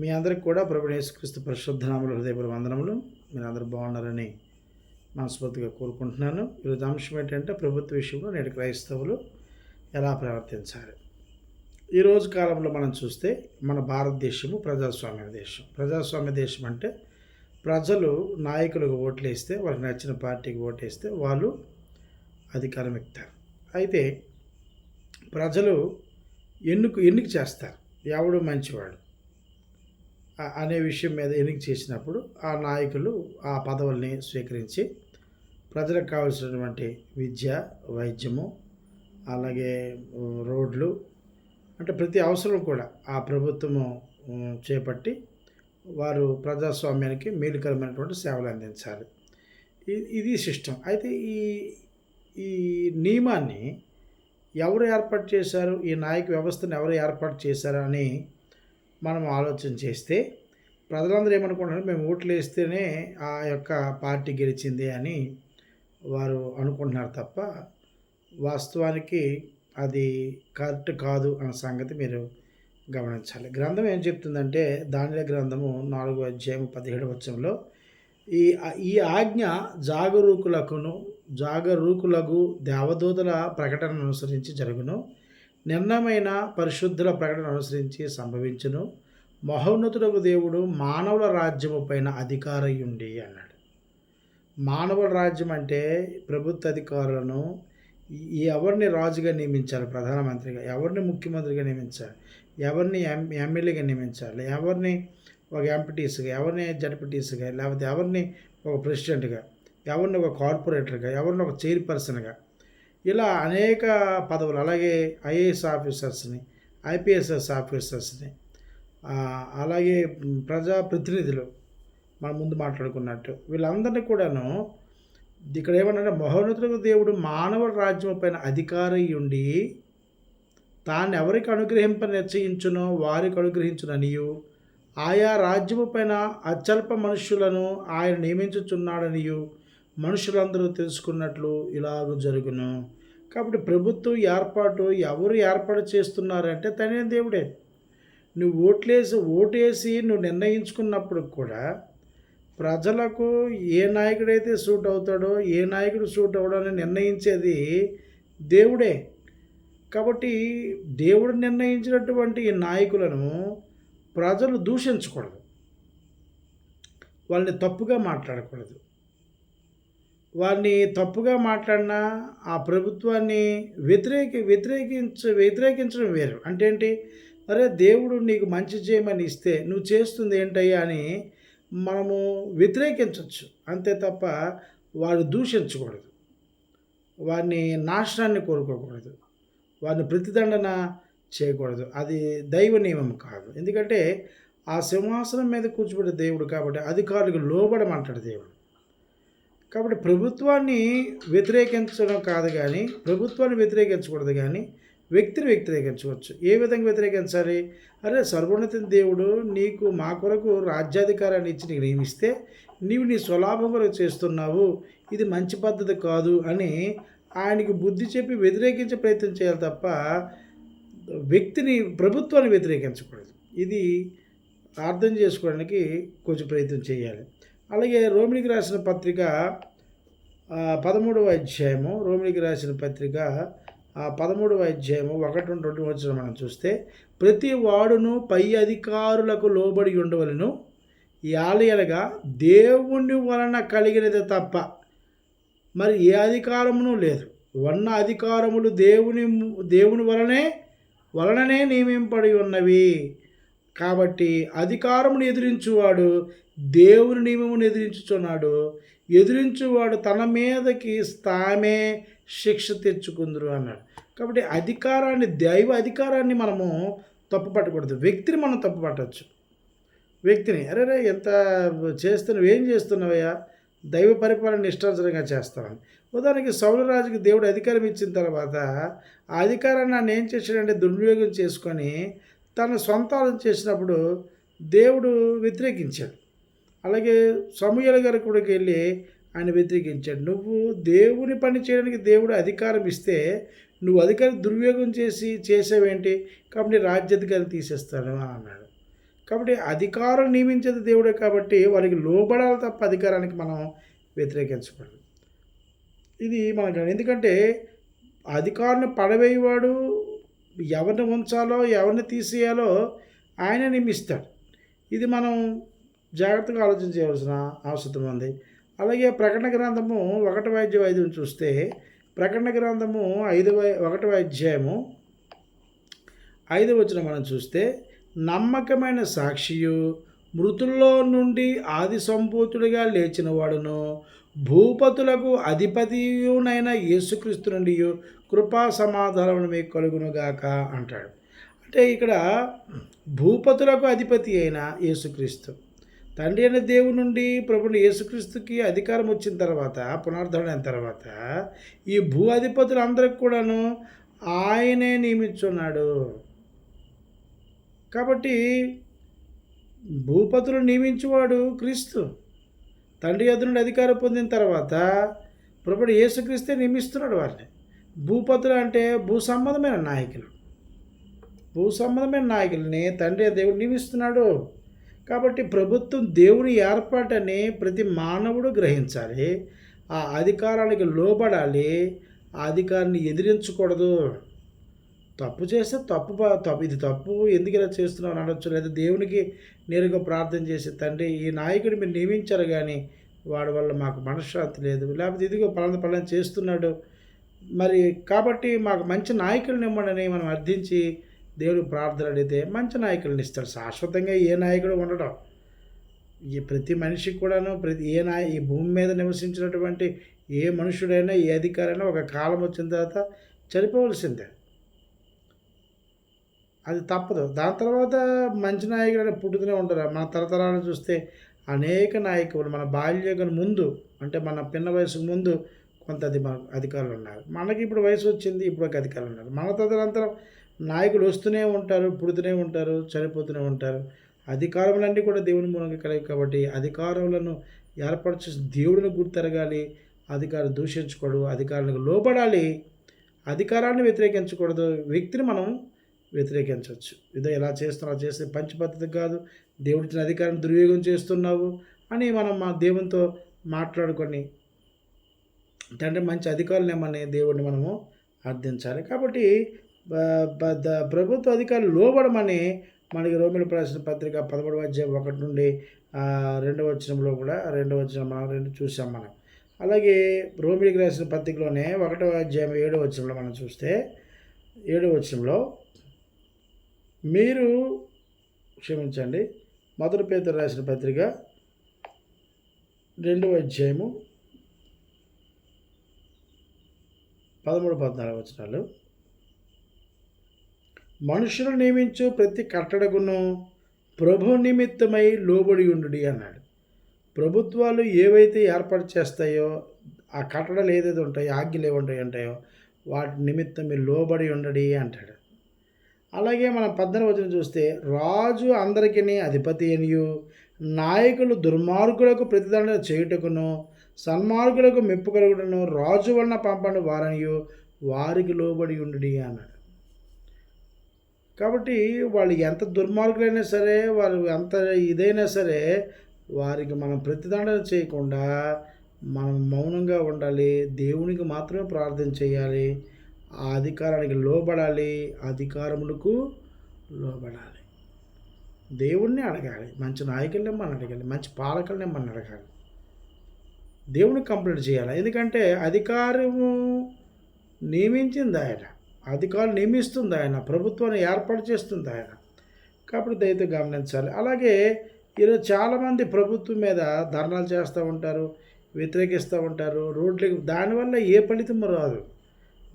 మీ అందరికి కూడా ప్రభు యేసుక్రీస్తు పరిశుద్ధ నామములు హృదయపూర్వ వందనములు. మీరు అందరూ బాగున్నారని మనస్ఫూర్తిగా కోరుకుంటున్నాను. ఈరోజు అంశం ఏంటంటే ప్రభుత్వ విషయంలో నేటి క్రైస్తవులు ఎలా ప్రవర్తించాలి ఈరోజు కాలంలో మనం చూస్తే మన భారతదేశము ప్రజాస్వామ్య దేశం. ప్రజాస్వామ్య దేశం అంటే ప్రజలు నాయకులకు ఓట్లు వేస్తే వాళ్ళకి నచ్చిన పార్టీకి ఓటేస్తే వాళ్ళు అధికారం ఎక్కుతారు. అయితే ప్రజలు ఎన్నుకు ఎన్నిక చేస్తారు? ఎవడు మంచివాడు? అనే విషయం మీద ఎన్నిక చేసినప్పుడు ఆ నాయకులు ఆ పదవుల్ని స్వీకరించి ప్రజలకు కావాల్సినటువంటి విద్య వైద్యము అలాగే రోడ్లు అంటే ప్రతి అవసరం కూడా ఆ ప్రభుత్వము చేపట్టి వారు ప్రజాస్వామ్యానికి మేలుకరమైనటువంటి సేవలు అందించాలి. ఇది సిస్టమ్ అయితే ఈ ఈ నియమాన్ని ఎవరు ఏర్పాటు చేశారు? ఈ నాయక వ్యవస్థను ఎవరు ఏర్పాటు చేశారు? అని మనం ఆలోచన చేస్తే ప్రజలందరూ ఏమనుకుంటున్నారు? మేము ఓట్లు వేస్తేనే ఆ యొక్క పార్టీ గెలిచింది అని వారు అనుకుంటున్నారు తప్ప వాస్తవానికి అది కరెక్ట్ కాదు అన్న సంగతి మీరు గమనించాలి. గ్రంథం ఏం చెప్తుందంటే దానిల గ్రంథము నాలుగో అధ్యాయం పదిహేడు వచ్చంలో ఈ ఈ ఆజ్ఞ జాగరూకులకును జాగరూకులకు దేవదూతల ప్రకటనను అనుసరించి జరుగును. నిర్ణయమైన పరిశుద్ధుల ప్రకటన అనుసరించి సంభవించును. మహోన్నతుడకు దేవుడు మానవుల రాజ్యము పైన అధికారయుండి అన్నాడు. మానవుల రాజ్యం అంటే ప్రభుత్వ అధికారులను ఎవరిని రాజుగా నియమించాలి? ప్రధానమంత్రిగా. ఎవరిని ముఖ్యమంత్రిగా నియమించాలి? ఎవరిని ఎం ఎమ్మెల్యేగా నియమించాలి? ఎవరిని ఒక ఎంపీటీస్గా ఎవరిని జడ్పీటీస్గా లేకపోతే ఎవరిని ఒక ప్రెసిడెంట్గా ఎవరిని ఒక కార్పొరేటర్గా ఎవరిని ఒక చైర్పర్సన్గా ఇలా అనేక పదవులు అలాగే ఐఏఎస్ ఆఫీసర్స్ని ఐపీఎస్ఎస్ ఆఫీసర్స్ని అలాగే ప్రజాప్రతినిధులు ప్రజా ప్రతినిధులు మనం ముందు మాట్లాడుకున్నట్టు వీళ్ళందరినీ కూడాను ఇక్కడ ఏమన్నా మహోన్నతులకు దేవుడు మానవ రాజ్యం పైన అధికారి ఉండి తాను ఎవరికి అనుగ్రహింప నిశ్చయించునో వారికి అనుగ్రహించుననియు ఆయా రాజ్యము పైన అత్యల్ప మనుష్యులను ఆయన నియమించుచున్నాడనియు మనుషులందరూ తెలుసుకున్నట్లు ఇలాగ జరుగును. కాబట్టి ప్రభుత్వం ఏర్పాటు ఎవరు ఏర్పాటు చేస్తున్నారంటే తనే దేవుడే. నువ్వు ఓట్లేసి ఓటేసి నువ్వు నిర్ణయించుకున్నప్పుడు కూడా ప్రజలకు ఏ నాయకుడైతే సూట్ అవుతాడో ఏ నాయకుడు సూట్ అవ్వడని నిర్ణయించేది దేవుడే. కాబట్టి దేవుడు నిర్ణయించినటువంటి ఈ నాయకులను ప్రజలు దూషించకూడదు. వాళ్ళని తప్పుగా మాట్లాడకూడదు. వారిని తప్పుగా మాట్లాడినా ఆ ప్రభుత్వాన్ని వ్యతిరేక వ్యతిరేకించ వ్యతిరేకించడం వేరు. అంటే ఏంటి? అరే దేవుడు నీకు మంచి చేయమని ఇస్తే నువ్వు చేస్తుంది ఏంటయ్యా అని మనము వ్యతిరేకించవచ్చు అంతే తప్ప వారు దూషించకూడదు. వారిని నాశనాన్ని కోరుకోకూడదు. వారిని ప్రతిదండన చేయకూడదు. అది దైవ నియమం కాదు. ఎందుకంటే ఆ సింహాసనం మీద కూర్చోబడే దేవుడు కాబట్టి అధికారులకు లోబడమంటాడు దేవుడు. కాబట్టి ప్రభుత్వాన్ని వ్యతిరేకించడం కాదు కానీ ప్రభుత్వాన్ని వ్యతిరేకించకూడదు కానీ వ్యక్తిని వ్యతిరేకించవచ్చు. ఏ విధంగా వ్యతిరేకించాలి? అరే సర్వోన్నత దేవుడు నీకు మా కొరకు రాజ్యాధికారాన్ని ఇచ్చి నీకు నియమిస్తే నీవు నీ స్వలాభం కొరకు చేస్తున్నావు. ఇది మంచి పద్ధతి కాదు అని ఆయనకి బుద్ధి చెప్పి వ్యతిరేకించే ప్రయత్నం చేయాలి తప్ప వ్యక్తిని ప్రభుత్వాన్ని వ్యతిరేకించకూడదు. ఇది అర్థం చేసుకోవడానికి కొంచెం ప్రయత్నం చేయాలి. అలాగే రోమిలికి రాసిన పత్రిక పదమూడవ అధ్యాయము రోమిలికి రాసిన పత్రిక పదమూడవ అధ్యాయము ఒకటి రెండు వచ్చిన మనం చూస్తే ప్రతి వాడును పై అధికారులకు లోబడి ఉండవలను. యాలయనగా దేవుని వలన కలిగినది తప్ప మరి ఏ అధికారమును లేదు. ఉన్న అధికారములు దేవుని దేవుని వలనే వలననే నియమింపడి ఉన్నవి. కాబట్టి అధికారమును ఎదిరించువాడు దేవుని నియమమును ఎదిరించుచున్నాడు. ఎదిరించువాడు తన మీదకి తామే శిక్ష తెచ్చుకుందరు అన్నాడు. కాబట్టి అధికారాన్ని దైవ అధికారాన్ని మనము తప్పు పట్టకూడదు వ్యక్తిని మనం తప్పు పట్టవచ్చు వ్యక్తిని అరే రే ఎంత చేస్తున్నావు ఏం చేస్తున్నావయ్యా? దైవ పరిపాలన ఇష్టానుసరంగా చేస్తామని ఉదాహరణకి సౌరరాజుకి దేవుడు అధికారం ఇచ్చిన తర్వాత ఆ అధికారాన్ని ఆయన ఏం చేశాడంటే దుర్వినియోగం చేసుకొని తన సొంతాలు చేసినప్పుడు దేవుడు వ్యతిరేకించాడు. అలాగే సమూహల గారి కూడా వెళ్ళి ఆయన వ్యతిరేకించాడు. నువ్వు దేవుని పని చేయడానికి దేవుడు అధికారం ఇస్తే నువ్వు అధికారం దుర్వినియోగం చేసి చేసావేంటి? కాబట్టి నీ రాజ్యాధికారం తీసేస్తాను అని అన్నాడు. కాబట్టి అధికారం నియమించేది దేవుడే కాబట్టి వారికి లోబడాలి తప్ప అధికారానికి మనం వ్యతిరేకించకూడదు. ఇది మనకు ఎందుకంటే అధికారాన్ని పడవేయవాడు ఎవరిని ఉంచాలో ఎవరిని తీసేయాలో ఆయన నియమిస్తాడు. ఇది మనం జాగ్రత్తగా ఆలోచన చేయవలసిన అవసరం ఉంది. అలాగే ప్రకటన గ్రంథము ఒకటి వైద్య వైద్యం చూస్తే ప్రకటన గ్రంథము ఐదు వై ఒకటి అధ్యాయము ఐదు వచ్చిన మనం చూస్తే నమ్మకమైన సాక్షియు మృతుల్లో నుండి ఆది సంపూతుడిగా లేచిన వాడును భూపతులకు అధిపతియునైన యేసుక్రీస్తు నుండి కృపా సమాధానములు మీకు కలుగునుగాక అంటాడు. అంటే ఇక్కడ భూపతులకు అధిపతి అయిన యేసుక్రీస్తు. తండ్రి అయిన దేవుడి నుండి ప్రభుని యేసుక్రీస్తుకి అధికారం వచ్చిన తర్వాత పునరుద్ధరణ అయిన తర్వాత ఈ భూ అధిపతులందరికి కూడాను ఆయనే నియమించున్నాడు. కాబట్టి భూపతులు నియమించేవాడు క్రీస్తు. తండ్రి యొద్ద నుండి అధికారం పొందిన తర్వాత ప్రభుడు యేసుక్రీస్తే నియమిస్తున్నాడు వారిని. భూపతులు అంటే భూ సంబంధమైన నాయకులు. భూ సంబంధమైన నాయకుల్ని తండ్రి దేవుడు నియమిస్తున్నాడు. కాబట్టి ప్రభుత్వం దేవుని ఏర్పాటని ప్రతి మానవుడు గ్రహించాలి. ఆ అధికారానికి లోబడాలి. ఆ అధికారాన్ని ఎదిరించకూడదు. తప్పు చేస్తే తప్పు తప్పు ఇది తప్పు ఎందుకు ఇలా చేస్తున్నావు అనొచ్చు. లేదా దేవునికి నేరుగా ప్రార్థన చేసి తండ్రి ఈ నాయకుడు మీరు నియమించారు కానీ వాడి వల్ల మాకు మనశ్శాంతి లేదు. లేకపోతే ఇదిగో పలానా పలానా చేస్తున్నాడు. మరి కాబట్టి మాకు మంచి నాయకులను ఇవ్వమని మనం అర్థించి దేవుడు ప్రార్థన అడిగితే మంచి నాయకులను ఇస్తాడు. శాశ్వతంగా ఏ నాయకుడు ఉండడం. ఈ ప్రతి మనిషికి కూడాను ప్రతి ఏ నాయ ఈ భూమి మీద నివసించినటువంటి ఏ మనుషుడైనా ఏ అధికారైనా ఒక కాలం వచ్చిన తర్వాత చనిపోవలసిందే. అది తప్పదు. దాని తర్వాత మంచి నాయకుడు పుట్టుతూనే ఉంటారు మన తరతరాలను చూస్తే అనేక నాయకులు మన బాల్యం ముందు అంటే మన పిన్న వయసుకు ముందు కొంత అధి అధికారులు ఉన్నారు మనకి ఇప్పుడు వయసు వచ్చింది ఇప్పుడు అధికారులు ఉన్నారు మన తదనంతరం నాయకులు వస్తూనే ఉంటారు పుడుతూనే ఉంటారు చనిపోతూనే ఉంటారు. అధికారములన్నీ కూడా దేవుని మూలంగా కలిగి కాబట్టి అధికారములను ఏర్పాటు చేసి దేవుడిని గుర్తెరగాలి అధికారం దూషించకూడదు అధికారులకు లోబడాలి. అధికారాన్ని వ్యతిరేకించకూడదు వ్యక్తిని మనం వ్యతిరేకించవచ్చు. ఇదో ఎలా చేస్తున్నావు చేస్తే పంచ పద్ధతి కాదు. దేవుడిచ్చిన అధికారం దుర్వినియోగం చేస్తున్నావు అని మనం మా దేవునితో మాట్లాడుకొని అంటే మంచి అధికారులు ఏమని దేవుడిని మనము అర్థించాలి కాబట్టి ప్రభుత్వ అధికారులు లోబడమని మనకి రోమిలు ప్రశ్న పత్రిక పదమూడవ అధ్యాయం ఒకటి నుండి రెండవ వచనంలో కూడా రెండవ వచనం మనం రెండు చూసాం మనం. అలాగే రోమిలికి రాసిన పత్రికలోనే ఒకటవ అధ్యాయం ఏడవ వచనంలో మనం చూస్తే ఏడవ వచనంలో మీరు క్షమించండి మధుర పేద రాసిన పత్రిక రెండవ అధ్యాయము పదమూడు పద్నాలుగు వచనాలు. మనుషులు నియమించు ప్రతి కట్టడకును ప్రభు నిమిత్తమై లోబడి ఉండు అన్నాడు. ప్రభుత్వాలు ఏవైతే ఏర్పాటు చేస్తాయో ఆ కట్టడలు ఏదైతే ఉంటాయో ఆజ్ఞలు ఏముంటాయి ఉంటాయో వాటి నిమిత్తం మీరు లోబడి ఉండడి అంటాడు. అలాగే మనం పద్దెనిమిది వచ్చిన చూస్తే రాజు అందరికీ అధిపతి అనియు నాయకులు దుర్మార్గులకు ప్రతిదండన చేయుటకును సన్మార్గులకు మెప్పు కలుగుటను రాజు వలన పంపని వారనియు వారికి లోబడి ఉండి అన్నాడు. కాబట్టి వాళ్ళు ఎంత దుర్మార్గులైనా సరే వారు ఎంత ఇదైనా సరే వారికి మనం ప్రతిదండన చేయకుండా మనం మౌనంగా ఉండాలి దేవునికి మాత్రమే ప్రార్థన చేయాలి ఆ అధికారానికి లోబడాలి అధికారములకు లోబడాలి. దేవుణ్ణి అడగాలి మంచి నాయకుల్ని మనం అడగాలి మంచి పాలకుల్ని మనం అడగాలి. దేవుని కంప్లీట్ చేయాలి? ఎందుకంటే అధికారము నియమించింది ఆయన. అధికారులు నియమిస్తుంది ఆయన. ప్రభుత్వాన్ని ఏర్పాటు చేస్తుంది ఆయన. కాబట్టి దయతో గమనించాలి. అలాగే ఈరోజు చాలామంది ప్రభుత్వం మీద ధర్నాలు చేస్తూ ఉంటారు వ్యతిరేకిస్తూ ఉంటారు. రోడ్లకి దానివల్ల ఏ ఫలితం రాదు.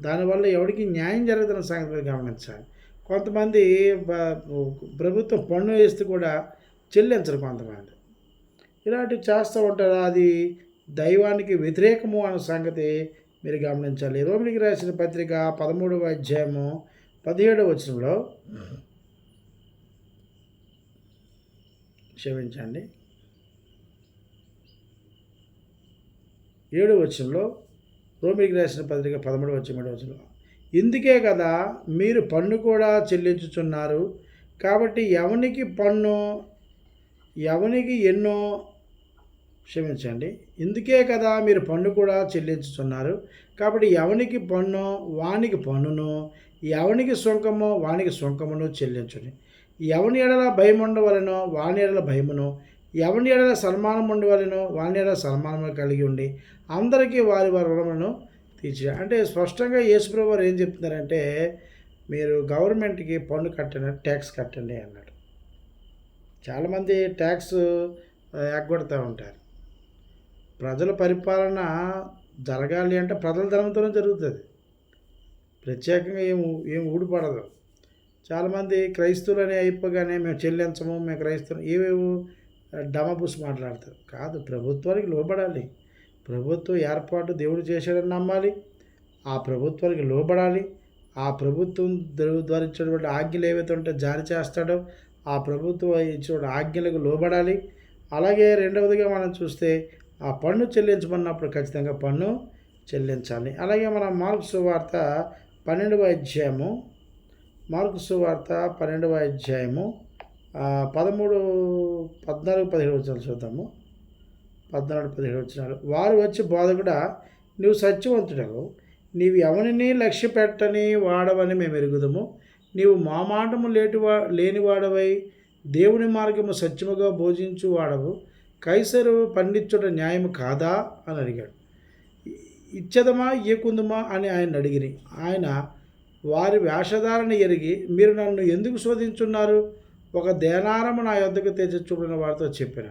దానివల్ల ఎవరికి న్యాయం జరుగుతున్న సంగతి గమనించాలి. కొంతమంది ప్రభుత్వం పన్ను వేస్తే కూడా చెల్లించరు కొంతమంది. ఇలాంటివి చేస్తూ ఉంటారు. అది దైవానికి వ్యతిరేకము అన్న సంగతి మీరు గమనించాలి. రోమిలికి రాసిన పత్రిక పదమూడవ అధ్యాయము పదిహేడవ వచనంలో క్షమించండి. ఏడవ వచనంలో రోమిలికి రాసిన పత్రిక పదమూడవ వచ్చి వచనంలో ఇందుకే కదా మీరు పన్ను కూడా చెల్లించుచున్నారు. కాబట్టి ఎవనికి పన్ను ఎవనికి ఎన్నో క్షమించండి. ఇందుకే కదా మీరు పన్ను కూడా చెల్లించుతున్నారు. కాబట్టి ఎవనికి పన్ను వానికి పన్నును ఎవనికి సుంకమో వానికి సుంకమును చెల్లించండి. ఎవని ఎడల భయం ఉండవలనో వాని ఎడల భయమును ఎవని ఎడల సన్మానం ఉండవలనో వాని ఎడల సన్మానము కలిగి ఉండి అందరికీ వారి వారి రుణములను తీర్చి అంటే స్పష్టంగా యేసుప్రభు వారు ఏం చెప్తున్నారంటే మీరు గవర్నమెంట్కి పన్ను కట్టండి ట్యాక్స్ కట్టండి అన్నాడు. చాలామంది ట్యాక్స్ ఎగ్గొడతా ఉంటారు. ప్రజల పరిపాలన జరగాలి అంటే ప్రజల ధర్మంతోనే జరుగుతుంది. ప్రత్యేకంగా ఏం ఏం ఊడిపడదు. చాలామంది క్రైస్తవులని అయిపోగానే మేము చెల్లించము మేము క్రైస్తవం ఏవేవో డమబుస్ మాట్లాడతారు. కాదు ప్రభుత్వానికి లోబడాలి. ప్రభుత్వం ఏర్పాటు దేవుడు చేశాడని నమ్మాలి. ఆ ప్రభుత్వానికి లోబడాలి. ఆ ప్రభుత్వం ద- ద్వారా ఇచ్చినటువంటి ఆజ్ఞలు ఏవైతే ఉంటే జారీ చేస్తాడో ఆ ప్రభుత్వం ఇచ్చిన ఆజ్ఞలకు లోబడాలి. అలాగే రెండవదిగా మనం చూస్తే ఆ పన్ను చెల్లించమన్నప్పుడు ఖచ్చితంగా పన్ను చెల్లించాలి. అలాగే మన మార్కు సువార్త పన్నెండవ అధ్యాయము మార్కు సువార్త పన్నెండవ అధ్యాయము పదమూడు పద్నాలుగు పదిహేడు వచ్చినాలు చూద్దాము. పద్నాలుగు పదిహేడు వచ్చినాలు వారు వచ్చి బోధకుడా నువ్వు సత్యవంతుడవు. నీవు ఎవరిని లక్ష్య పెట్టని వాడవని మేము ఎరుగుదము. నీవు మా మాటము లేటివా లేనివాడవై దేవుని మార్గము సత్యముగా బోధించు వాడవు కైసరు పండించుట న్యాయము కాదా? అని అడిగాడు. ఇచ్చదమా? ఇయ్యకుందుమా? అని ఆయన అడిగిరి. ఆయన వారి వేషధారణ ఎరిగి మీరు నన్ను ఎందుకు శోధించున్నారు? ఒక దేనారము నా యొద్దకు తెచ్చి చూపిన వారితో చెప్పిన.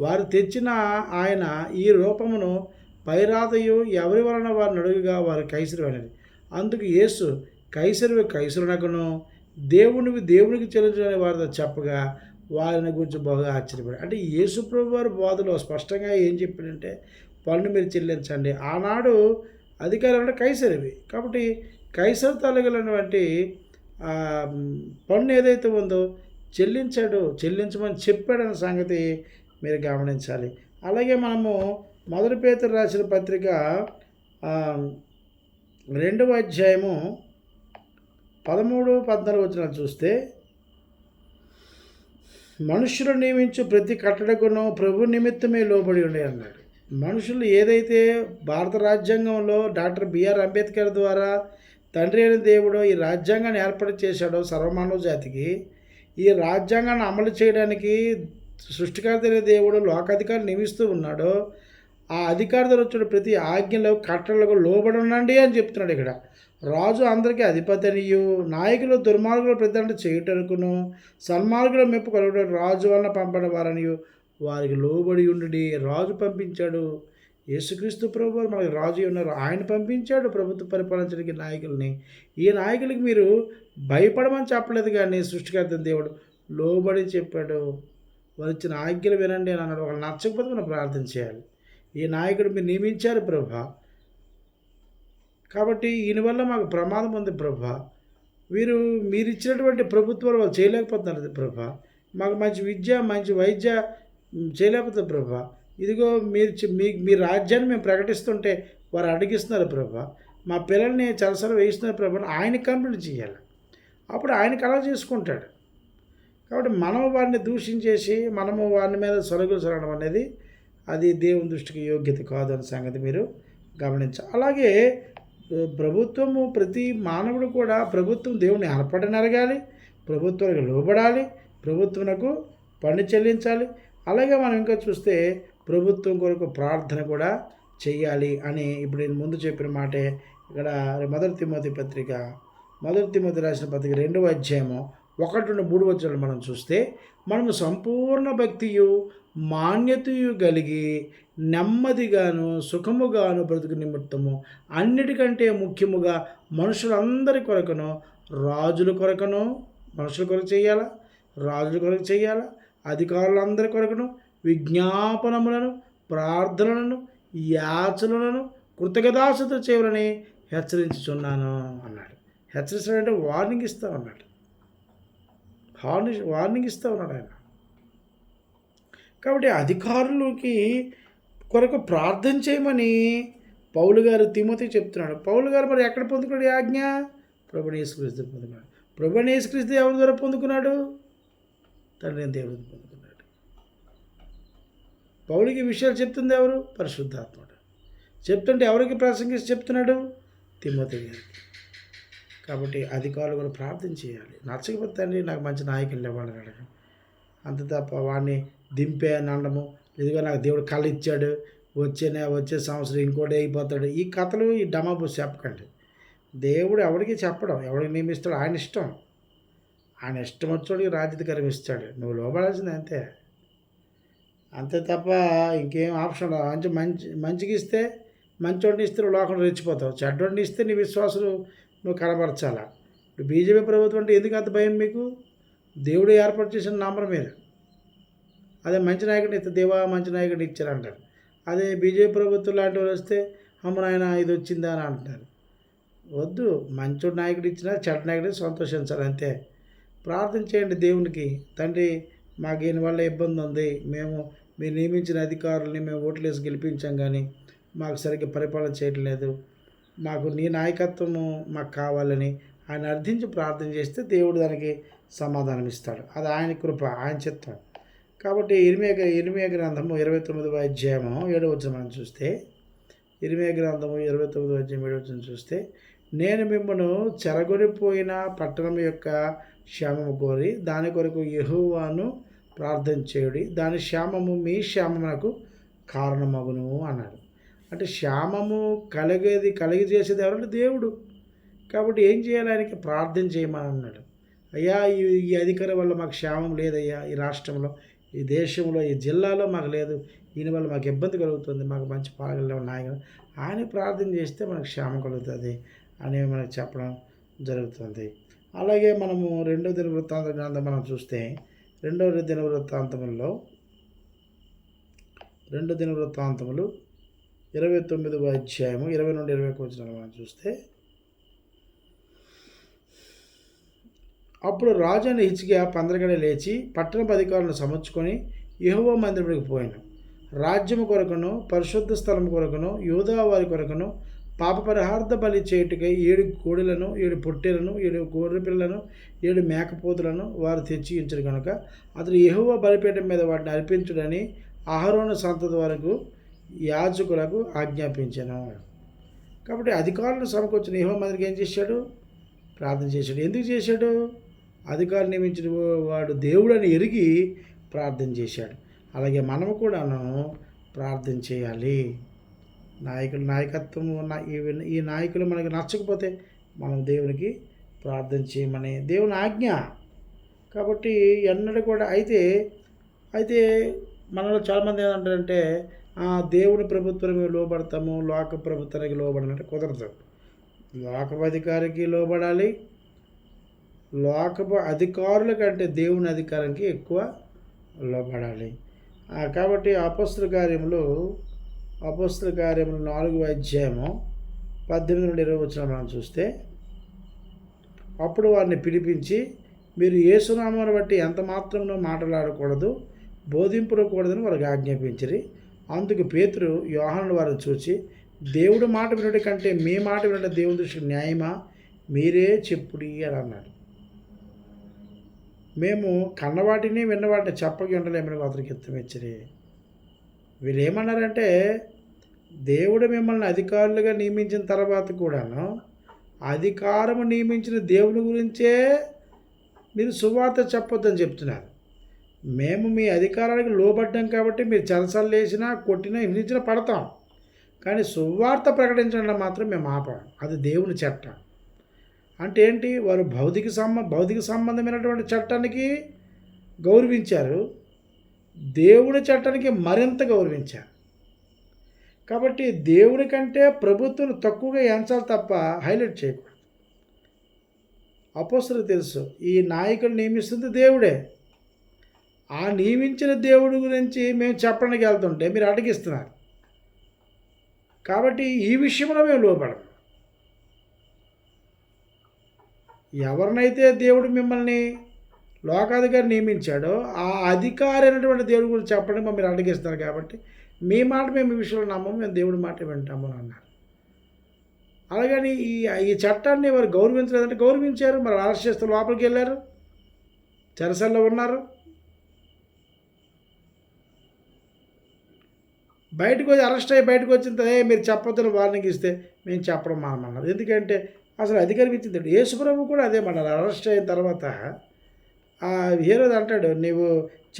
వారు తెచ్చిన ఆయన ఈ రూపమును పైరాతయు ఎవరి వలన వారిని అడుగుగా వారు కైసరు అనేది అందుకు యేసు కైసరువి కైసరునకును దేవునివి దేవునికి చెల్లించని వారితో చెప్పగా వారిని గురించి బాగా ఆశ్చర్యపడి అంటే యేసుప్రభు వారి బోధలో స్పష్టంగా ఏం చెప్పాడంటే పన్ను మీరు చెల్లించండి. ఆనాడు అధికారం అంటే కైసరివి. కాబట్టి కైసరు తొలగినటువంటి పన్ను ఏదైతే ఉందో చెల్లించాడు చెల్లించమని చెప్పాడన్న సంగతి మీరు గమనించాలి. అలాగే మనము మొదటి పేతురు రాసిన పత్రిక రెండవ అధ్యాయము పదమూడు పద్నాలుగు వచ్చిన చూస్తే మనుషులు నియమించు ప్రతి కట్టడకును ప్రభు నిమిత్తమే లోబడి ఉండే అన్నాడు. మనుషులు ఏదైతే భారత రాజ్యాంగంలో డాక్టర్ బిఆర్ అంబేద్కర్ ద్వారా తండ్రి అయిన దేవుడు ఈ రాజ్యాంగాన్ని ఏర్పాటు చేశాడో సర్వమానవ జాతికి ఈ రాజ్యాంగాన్ని అమలు చేయడానికి సృష్టికర్త అయిన దేవుడు లోకాధికారి నియమిస్తూ ఉన్నాడో ఆ అధికారులు వచ్చిన ప్రతి ఆజ్ఞలో కట్టడలకు లోబడి ఉండండి అని చెప్తున్నాడు ఇక్కడ. రాజు అందరికీ అధిపతనియు నాయకులు దుర్మార్గులు ప్రతిదండ చేయుటనుకును. సన్మార్గుల మెప్పు కలుగుట రాజు వలన పంపడం వారనియు వారికి లోబడి ఉండి రాజు పంపించాడు. యేసుక్రీస్తు ప్రభు మనకు మనకి రాజు ఉన్నారు ఆయన పంపించాడు ప్రభుత్వ పరిపాలించడానికి నాయకుల్ని. ఈ నాయకులకి మీరు భయపడమని చెప్పలేదు కానీ సృష్టికర్త దేవుడు లోబడి చెప్పాడు. వారు ఇచ్చిన ఆజ్ఞలు వినండి అని అన్నాడు. వాళ్ళు నచ్చకపోతే మనం ప్రార్థన చేయాలి. ఈ నాయకుడు మీరు నియమించారు ప్రభా. కాబట్టి ఈయన వల్ల మాకు ప్రమాదం ఉంది ప్రభా. వీరు మీరు ఇచ్చినటువంటి ప్రభుత్వాలు వాళ్ళు చేయలేకపోతున్నారు ప్రభా. మాకు మంచి విద్య మంచి వైద్య చేయలేకపోతుంది ప్రభా. ఇదిగో మీరు మీ మీ రాజ్యాన్ని మేము ప్రకటిస్తుంటే వారు అడిగిస్తున్నారు ప్రభా. మా పిల్లల్ని చలసలు వేయిస్తున్నారు ప్రభా ఆయనకి ఆయన కంప్లీట్ చేయాలి. అప్పుడు ఆయన అలా చేసుకుంటాడు. కాబట్టి మనం వారిని దూషించేసి మనము వారి మీద సొలగులు సరడం అనేది అది దేవుని దృష్టికి యోగ్యత కాదు అనే సంగతి మీరు గమనించాలి. అలాగే ప్రభుత్వము ప్రతి మానవుడు కూడా ప్రభుత్వం దేవుని ఏర్పడని ప్రభుత్వానికి లోబడాలి ప్రభుత్వమునకు పన్ను చెల్లించాలి. అలాగే మనం ఇంకా చూస్తే ప్రభుత్వం కొరకు ప్రార్థన కూడా చేయాలి అని ఇప్పుడు నేను ముందు చెప్పిన మాటే. ఇక్కడ మొదటి తిమ్మతి పత్రిక మొదటి తిమ్మతి రాసిన పత్రిక రెండవ అధ్యాయము ఒకటి రెండు మూడు వచ్చాలు మనం చూస్తే మనము సంపూర్ణ భక్తియు మాన్యతయు కలిగి నెమ్మదిగాను సుఖముగాను బ్రతుకు నిమిత్తము. అన్నిటికంటే ముఖ్యముగా మనుషులందరి కొరకును రాజుల కొరకును మనుషుల కొరకు చేయాలా? రాజుల కొరకు చేయాలా? అధికారులందరి కొరకును విజ్ఞాపనములను ప్రార్థనలను యాచనలను కృతజ్ఞతాసుతో చేయాలని హెచ్చరించుచున్నాను అన్నాడు. హెచ్చరించడం అంటే వార్నింగ్ ఇస్తా ఉన్నాడు హార్ని వార్నింగ్ ఇస్తా ఉన్నాడు ఆయన. కాబట్టి అధికారులకి కొరకు ప్రార్థన చేయమని పౌలు గారు తిమోతి చెప్తున్నాడు. పౌలు గారు మరి ఎక్కడ పొందుకున్నాడు ఆజ్ఞ? ప్రభునేసుక్రీస్తు పొందుకున్నాడు. ప్రభునేసుక్రీస్తు ఎవరి ద్వారా పొందుకున్నాడు? తండ్రి దేవుడు పొందుకున్నాడు. పౌలికి విషయాలు చెప్తుంది ఎవరు? పరిశుద్ధాత్ముడు. చెప్తుంటే ఎవరికి ప్రసంగిస్తూ చెప్తున్నాడు? తిమ్మతి గారికి. కాబట్టి అధికారులు కూడా ప్రార్థన చేయాలి. నచ్చకపోతే తండ్రి నాకు మంచి నాయకులు ఇవ్వాలని అడగం. అంత తప్ప వాడిని దింపే అని అనడము ఇదిగో నాకు దేవుడు కళ ఇచ్చాడు వచ్చేనే వచ్చే సంవత్సరం ఇంకోటి అయిపోతాడు. ఈ కథలు ఈ డమాబు చెప్పకండి. దేవుడు ఎవరికి చెప్పడం ఎవరికి నియమిస్తాడు ఆయన ఇష్టం. ఆయన ఇష్టం వచ్చేవాడికి రాజ్యాధికారం ఇస్తాడు. నువ్వు లోపడాల్సింది అంతే. అంతే తప్ప ఇంకేం ఆప్షన్ రావు. మంచి మంచి మంచికి ఇస్తే మంచోడిని ఇస్తే నువ్వు లోకంలో రెచ్చిపోతావు. చెడ్డోడిని ఇస్తే నీ విశ్వాసులు నువ్వు కనబరచాలా? ఇప్పుడు బీజేపీ ప్రభుత్వం అంటే ఎందుకు అంత భయం మీకు? దేవుడు ఏర్పాటు చేసిన నంబర్ మీరు అదే మంచి నాయకుడిని ఇస్తే దేవా మంచి నాయకుడిని ఇచ్చారంటారు. అదే బీజేపీ ప్రభుత్వం లాంటి వాళ్ళు వస్తే అమ్మనాయన ఇది వచ్చిందా అని అంటున్నారు వద్దు మంచోడు నాయకుడు ఇచ్చినా చెడ్డ నాయకుడు సంతోషించాలి అంతే. ప్రార్థన చేయండి దేవునికి. తండ్రి మాకు దీని వల్ల ఇబ్బంది ఉంది. మేము మీరు నియమించిన అధికారుల్ని మేము ఓట్లేసి గెలిపించాం కానీ మాకు సరిగ్గా పరిపాలన చేయటం లేదు మాకు నీ నాయకత్వము మాకు కావాలని ఆయన అర్థించి ప్రార్థన చేస్తే దేవుడు దానికి సమాధానం ఇస్తాడు. అది ఆయన కృప ఆయన చిత్తం. కాబట్టి ఇరిమే ఇరిమే గ్రంథము ఇరవై తొమ్మిదవ అధ్యాయము ఏడవ మనం చూస్తే ఇరిమే గ్రంథము ఇరవై తొమ్మిదవ అధ్యాయం ఏడవ చూస్తే నేను మిమ్మను చెరగొనిపోయిన పట్టణం యొక్క క్షేమము కోరి దాని కొరకు యెహోవాను ప్రార్థన చేయుడి దాని క్షేమము మీ క్షేమమునకు కారణమగును అన్నాడు. అంటే శ్యామము కలిగేది కలిగి చేసేది ఎవరంటే దేవుడు. కాబట్టి ఏం చేయాలి? ఆయనకి ప్రార్థన చేయమని అన్నాడు. అయ్యా ఈ ఈ అధికారం వల్ల మాకు క్షేమం లేదయ్యా. ఈ రాష్ట్రంలో ఈ దేశంలో ఈ జిల్లాలో మాకు లేదు. దీని వల్ల మాకు ఇబ్బంది కలుగుతుంది. మాకు మంచి పాలన నాయకులు ఆయన. ప్రార్థన చేస్తే మనకు క్షేమం కలుగుతుంది అని మనకు చెప్పడం జరుగుతుంది. అలాగే మనము రెండో దిన వృత్తాంత గ్రంథం మనం చూస్తే రెండో దిన వృత్తాంతములలో రెండు దిన వృత్తాంతములు ఇరవై తొమ్మిదవ అధ్యాయము ఇరవై నుండి ఇరవై ఒక వచ్చిన మనం చూస్తే అప్పుడు రాజు అయిన హిచ్కియా పందరగడ లేచి పట్టణపు అధికారులను సమర్చుకొని యెహోవా మందిరానికి పోయాను రాజ్యము కొరకును పరిశుద్ధ స్థలం కొరకును యోధా వారి కొరకును పాప పరిహార్థ బలి చేయుటకై ఏడు కోడిలను ఏడు పొట్టెలను ఏడు గొర్రె పిల్లలను ఏడు మేకపోతులను వారు తెచ్చి ఉంచారు కనుక అతడు యెహోవా బలిపీఠం మీద వాటిని అర్పించుడని అహరోను సంతతి వరకు యాజకులకు ఆజ్ఞాపించాను కాబట్టి అధికారులు సమకూర్చిన యెహోవా మందిరికి ఏం చేశాడు? ప్రార్థన చేశాడు. ఎందుకు చేశాడు? అధికారులు నియమించిన వాడు దేవుడని ఎరిగి ప్రార్థన చేశాడు. అలాగే మనము కూడాను ప్రార్థన చేయాలి. నాయకులు నాయకత్వం ఉన్న ఈ- నాయకులు మనకి నచ్చకపోతే మనం దేవునికి ప్రార్థన చేయమని దేవుని ఆజ్ఞ. కాబట్టి ఎన్నడూ కూడా అయితే అయితే మనలో చాలామంది ఏమంటారంటే దేవుని ప్రభుత్వానికి లోబడతాము లోక ప్రభుత్వానికి లోబడనంటే కుదరదు. లోకపు అధికారికి లోబడాలి. లోకపు అధికారుల కంటే దేవుని అధికారానికి ఎక్కువ లోబడాలి. కాబట్టి అపస్తుల కార్యంలో అపస్తుల కార్యములు నాలుగు అధ్యాయము పద్దెనిమిది నుండి ఇరవై వచ్చిన మనం చూస్తే అప్పుడు వారిని పిలిపించి మీరు ఏసునామాను బట్టి ఎంత మాత్రంలో మాట్లాడకూడదు బోధింపకూడదని వారికి ఆజ్ఞాపించరు. అందుకు పేతురు యోహాను వారిని చూచి దేవుడు మాట వినడం కంటే మీ మాట వినడం దేవుని దృష్టికి న్యాయమా? మీరే చెప్పుడి అని అన్నాడు. మేము కన్నవాటిని విన్నవాటిని చెప్పగి ఉండలేమని అతనికి ఎత్తమిచ్చిరి వీళ్ళు ఏమన్నారంటే దేవుడు మిమ్మల్ని అధికారులుగా నియమించిన తర్వాత కూడాను అధికారము నియమించిన దేవుని గురించే మీరు సువార్త చెప్పొద్దని చెప్తున్నారు. మేము మీ అధికారానికి లోబడ్డాం కాబట్టి మీరు చలసలు వేసినా కొట్టినా హింసించినా పడతాం. కానీ సువార్త ప్రకటించడంలో మాత్రం మేము ఆపం. అది దేవుని చట్టం. అంటే ఏంటి? వారు భౌతిక సంబ భౌతిక సంబంధమైనటువంటి చట్టానికి గౌరవించారు. దేవుని చట్టానికి మరింత గౌరవించారు. కాబట్టి దేవుని కంటే ప్రభుత్వం తక్కువగా ఎంచాలి తప్ప హైలైట్ చేయకూడదు. అపోసలు తెలుసు ఈ నాయకులు నియమిస్తుంది దేవుడే. ఆ నియమించిన దేవుడి గురించి మేము చెప్పడానికి వెళ్తుంటే మీరు అటగిస్తున్నారు కాబట్టి ఈ విషయంలో మేము లోపడం ఎవరినైతే దేవుడు మిమ్మల్ని లోకాధికారి నియమించాడో ఆ అధికారి అయినటువంటి దేవుడి గురించి చెప్పడం మీరు అడిగిస్తారు కాబట్టి మీ మాట మేము ఈ విషయంలో నమ్మము మేము దేవుడి మాట వింటాము అని అన్నారు. అలాగని ఈ ఈ చట్టాన్ని వారు గౌరవించలేదంటే గౌరవించారు మరి అరెస్ట్ చేస్తే లోపలికి వెళ్ళారు చెరసల్లో ఉన్నారు. బయటకు వచ్చి అరెస్ట్ అయ్యి బయటకు వచ్చిన తర్వాత మీరు చెప్పొద్దని వార్నింగ్ ఇస్తే మేము చెప్పడం మానమన్నారు. ఎందుకంటే అసలు అది కనిపించింది యేసుప్రభు కూడా అదే మన్నారు అరెస్ట్ అయిన తర్వాత ఆ హీరోది అంటాడు నీవు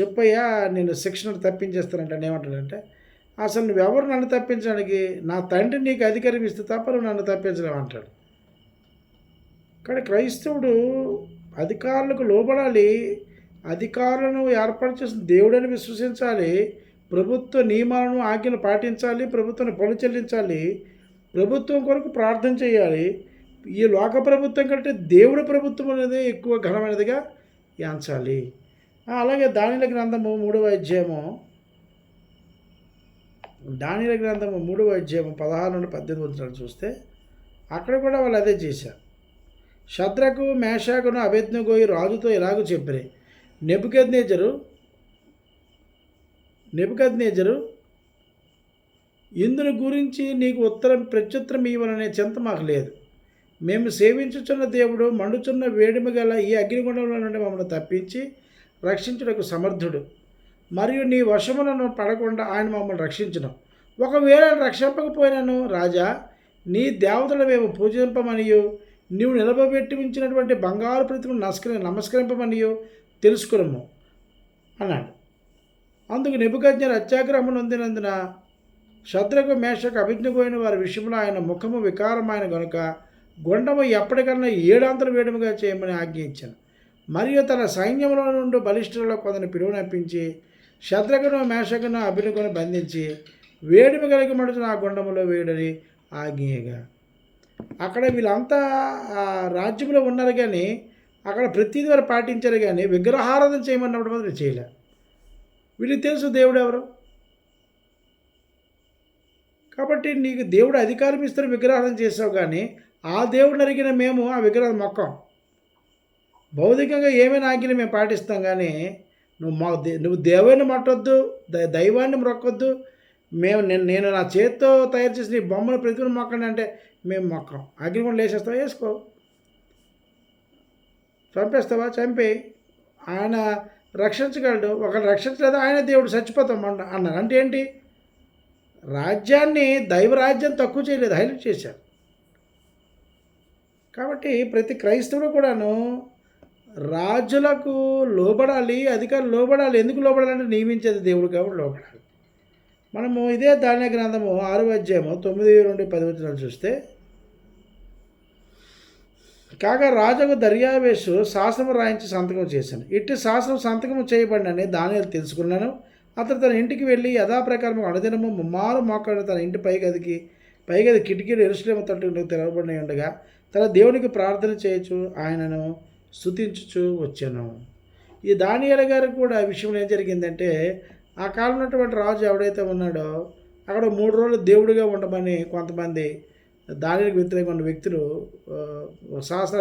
చెప్పయ్యా నేను శిక్షణ తప్పించేస్తానంటే ఏమంటాడంటే అసలు నువ్వెవరు నన్ను తప్పించడానికి? నా తండ్రి నీకు అధికారం ఇస్తే తప్ప నువ్వు నన్ను తప్పించలేవు అంటాడు. కానీ క్రైస్తవుడు అధికారులకు లోబడాలి అధికారులను ఏర్పాటు చేసిన దేవుడని విశ్వసించాలి ప్రభుత్వ నియమాలను ఆజ్ఞలు పాటించాలి ప్రభుత్వాన్ని పనులు చెల్లించాలి ప్రభుత్వం కొరకు ప్రార్థన చేయాలి. ఈ లోక ప్రభుత్వం కంటే దేవుడి ప్రభుత్వం అనేది ఎక్కువ ఘనమైనదిగా ఎంచాలి అలాగే దానిల గ్రంథము మూడవ అధ్యాయము. దానిల గ్రంథము మూడవ అధ్యాయము పదహారు నుండి పద్దెనిమిది వచ్చిన చూస్తే అక్కడ కూడా వాళ్ళు అదే చేశారు. శద్రకు మేషాకును అభెజ్ఞగోయి రాజుతో ఇలాగూ చెప్పిరి నెబుకద్నేజరు నెబుకద్నేజరు ఇందుని గురించి నీకు ఉత్తరం ప్రత్యుత్తరం ఇవ్వననే చింత మాకు లేదు. మేము సేవించుచున్న దేవుడు మండుచున్న వేడిమి గల ఈ అగ్నిగుండంలో నుండి మమ్మల్ని తప్పించి రక్షించుటకు సమర్థుడు. మరియు నీ వశములను పడకుండా ఆయన మమ్మల్ని రక్షించను. ఒకవేళ రక్షింపకపోయినాను రాజా నీ దేవతలు మేము పూజింపమనియు. నీవు నిలబెట్టి ఉంచినటువంటి బంగారు ప్రతిమను నమస్కరి నమస్కరింపమనియు. తెలుసుకురము అన్నాడు. అందుకు నిపుకజ్ఞర్ అత్యాగ్రహం నొందినందున శత్రుకు మేషకు అభిజ్ఞపోయిన వారి విషయంలో ఆయన ముఖము వికారమైన గనుక గుండము ఎప్పటికన్నా ఏడాంతలు వేయడముగా చేయమని ఆజ్ఞయించాను. మరియు తన సైన్యంలో నుండి బలిష్ఠులలో కొందరిని పిలువనప్పించి శత్రుఘ్ను మేషకును అభినకును బంధించి వేడిమి కలిగి మడుచు ఆ గుండములో వేయడని ఆజ్ఞయగా. అక్కడ వీళ్ళంతా రాజ్యంలో ఉన్నారు కానీ అక్కడ ప్రతిదీ వారు పాటించారు కానీ విగ్రహారాధన చేయమన్నప్పుడు మాత్రం చేయలే. వీళ్ళకి తెలుసు దేవుడు ఎవరు? కాబట్టి నీకు దేవుడు అధికారం ఇస్తున్న విగ్రహాలను చేసావు కానీ ఆ దేవుడిని అరిగిన మేము ఆ విగ్రహం మొక్కం. భౌతికంగా ఏమైనా ఆజ్ఞలు మేము పాటిస్తాం కానీ నువ్వు మా దే- నువ్వు దేవుని మట్టొద్దు దైవాన్ని మొక్కొద్దు మేము నేను నేను నా చేతితో తయారు చేసిన ఈ బొమ్మను ప్రతిమను మొక్కండి అంటే మేము మొక్కం. అగ్నిగుండం వేసేస్తావా వేసుకో. చంపేస్తావా? చంపి ఆయన రక్షించగలడు. ఒకరు రక్షించలేదు ఆయన దేవుడు చచ్చిపోతాం అన్న అన్నారు అంటే ఏంటి? రాజ్యాన్ని దైవ రాజ్యం తక్కువ చేయలేదు హైలైట్ చేశారు. కాబట్టి ప్రతి క్రైస్తవుడు కూడాను రాజులకు లోబడాలి అధికారులు లోబడాలి. ఎందుకు లోబడాలంటే నియమించేది దేవుడు కాబట్టి లోబడాలి. మనము ఇదే ధాన్య గ్రంథము ఆరు అధ్యాయము తొమ్మిది నుండి పది వచనాలు చూస్తే కాగా రాజుకు దర్యావేషు శాసనం రాయించి సంతకం చేశాను. ఇట్టి శాసనం సంతకం చేయబడినని దానియాలు తెలుసుకున్నాను. అతను తన ఇంటికి వెళ్ళి యథాప్రకారం అనుదినము మారు మోకాడు తన ఇంటి పైగదికి పైగది కిటికీలు ఎరుసలేము తట్టు తెరవబడి ఉండగా తన దేవునికి ప్రార్థన చేయొచ్చు ఆయనను స్థుతించుచు వచ్చాను. ఈ దానియాల గారికి కూడా విషయంలో ఏం జరిగిందంటే ఆ కాలం ఉన్నటువంటి రాజు ఎవడైతే ఉన్నాడో అక్కడ మూడు రోజులు దేవుడిగా ఉండమని కొంతమంది దానికి వ్యతిరేకంగా ఉన్న వ్యక్తులు ఆ,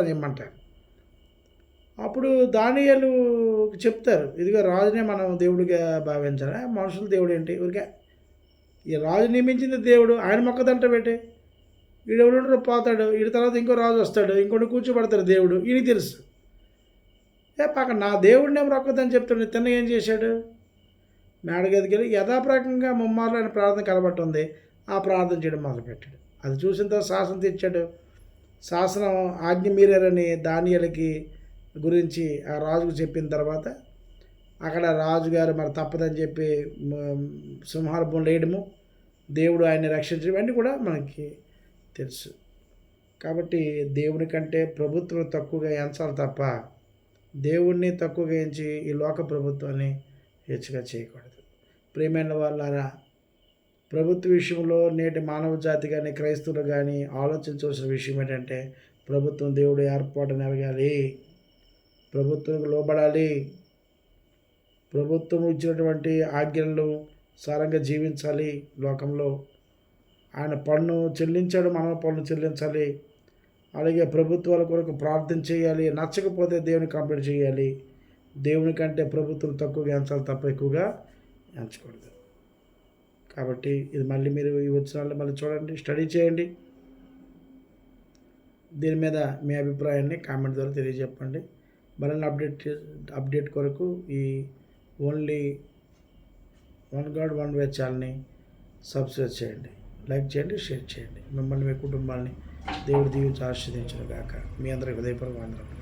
ఇమ్మంటారు అప్పుడు దానియాలు చెప్తారు ఇదిగో రాజునే మనం దేవుడిగా భావించాలి? మనుషులు దేవుడు ఏంటి? ఊరికే ఈ రాజు నియమించింది దేవుడు ఆయన మొక్కదంట పెట్టి. వీడు ఎవరు పోతాడు వీడి తర్వాత ఇంకో రాజు వస్తాడు ఇంకోటి కూర్చోబడతాడు దేవుడు ఈయన తెలుసు. ఏ పక్క నా దేవుడిని ఏం రొక్కదని చెప్తాడు తిన్న ఏం చేశాడు? మేడగదికి యథాప్రకంగా ముమ్మార్లు ఆయన ప్రార్థన కలబట్టుంది ఆ ప్రార్థన చేయడం మొదలుపెట్టాడు. అది చూసిన తర్వాత శాసనం తెచ్చాడు. శాసనం ఆజ్ఞ మీరేరని దానియలకి గురించి ఆ రాజుకు చెప్పిన తర్వాత అక్కడ రాజుగారు మరి తప్పదని చెప్పి సింహార్భం లేయడము దేవుడు ఆయన్ని రక్షించడం ఇవన్నీ కూడా మనకి తెలుసు. కాబట్టి దేవుని కంటే ప్రభుత్వం తక్కువగా ఎంచాలి తప్ప దేవుణ్ణి తక్కువగా ఎంచి ఈ లోక ప్రభుత్వాన్ని హెచ్చుగా చేయకూడదు. ప్రేమైన వాళ్ళారా ప్రభుత్వ విషయంలో నేటి మానవ జాతి కానీ క్రైస్తవులు కానీ ఆలోచించవలసిన విషయం ఏంటంటే ప్రభుత్వం దేవుడు ఏర్పాటు ఎరగాలి ప్రభుత్వంకు లోబడాలి. ప్రభుత్వం ఇచ్చినటువంటి ఆజ్ఞలను సారంగా జీవించాలి లోకంలో. ఆయన పన్ను చెల్లించాడు మనం పన్ను చెల్లించాలి. అలాగే ప్రభుత్వాల కొరకు ప్రార్థన చేయాలి నచ్చకపోతే దేవుని కంప్లీట్ చేయాలి. దేవుని కంటే ప్రభుత్వం తక్కువగా ఎంచాలి తప్ప ఎక్కువగా ఎంచకూడదు. కాబట్టి ఇది మళ్ళీ మీరు ఈ వచ్చిన మళ్ళీ చూడండి స్టడీ చేయండి. దీని మీద మీ అభిప్రాయాన్ని కామెంట్ ద్వారా తెలియజెప్పండి. మరిన్ని అప్డేట్ అప్డేట్ కొరకు ఈ only one god one way ఛానల్ని సబ్స్క్రైబ్ చేయండి. లైక్ చేయండి షేర్ చేయండి. మిమ్మల్ని మీ కుటుంబాన్ని దేవుడు దీవించి ఆశీర్దించిన గాక మీ అందరికి హృదయపూర్వక వందనములు